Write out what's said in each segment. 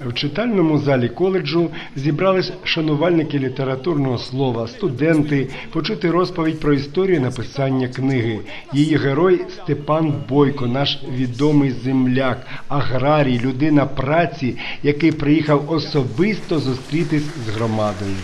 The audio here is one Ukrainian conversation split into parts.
В читальному залі коледжу зібрались шанувальники літературного слова, студенти, почути розповідь про історію написання книги. Її герой Степан Бойко, наш відомий земляк, аграрій, людина праці, який приїхав особисто зустрітись з громадою.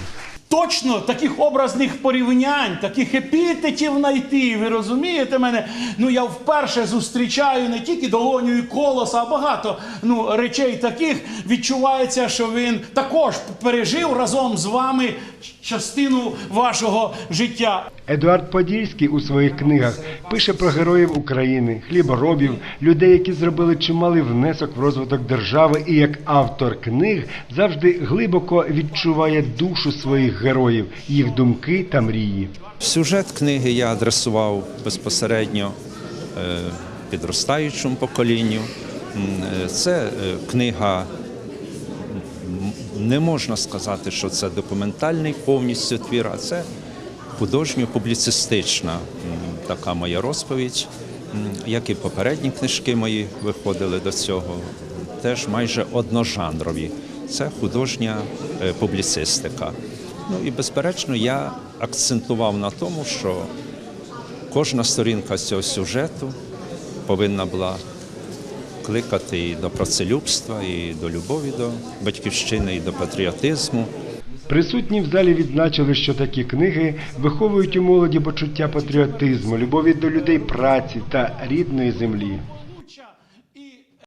Точно таких образних порівнянь, таких епітетів знайти. Ви розумієте мене? Ну я вперше зустрічаю не тільки долоню і колоса, а багато ну, речей таких. Відчувається, що він також пережив разом з вами частину вашого життя. Едуард Подільський у своїх книгах пише про героїв України, хліборобів, людей, які зробили чималий внесок в розвиток держави, і як автор книг завжди глибоко відчуває душу своїх героїв, їх думки та мрії. Сюжет книги я адресував безпосередньо е, підростаючому поколінню. Е, Це е, книга, не можна сказати, що це документальний повністю твір, а це художньо-публіцистична така моя розповідь, як і попередні книжки мої виходили до цього, теж майже одножанрові. Це художня публіцистика. Ну і безперечно, я акцентував на тому, що кожна сторінка цього сюжету повинна була кликати і до працелюбства, і до любові до батьківщини, і до патріотизму. Присутні в залі відзначили, що такі книги виховують у молоді почуття патріотизму, любові до людей праці та рідної землі.